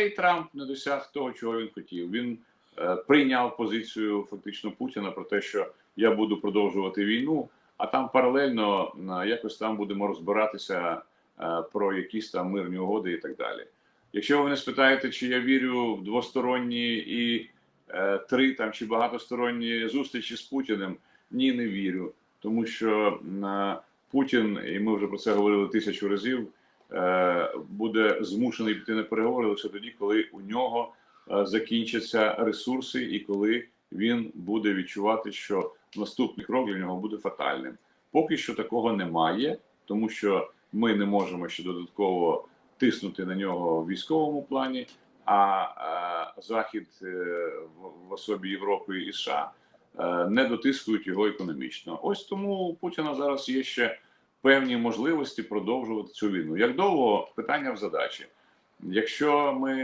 і Трамп не досяг того, чого він хотів. Він е, прийняв позицію фактично Путіна про те, що я буду продовжувати війну, а там паралельно е, якось там будемо розбиратися е, про якісь там мирні угоди і так далі. Якщо ви мене спитаєте, чи я вірю в двосторонні і е, три там чи багатосторонні зустрічі з Путіним, ні, не вірю, тому що е, Путін, і ми вже про це говорили тисячу разів, буде змушений піти на переговори лише тоді, коли у нього е, закінчаться ресурси, і коли він буде відчувати, що наступний крок для нього буде фатальним. Поки що такого немає, тому що ми не можемо ще додатково тиснути на нього в військовому плані. А е, Захід е, в, особі Європи і США е, не дотискують його економічно. Ось тому Путіна зараз є ще певні можливості продовжувати цю війну. Як довго питання в задачі? Якщо ми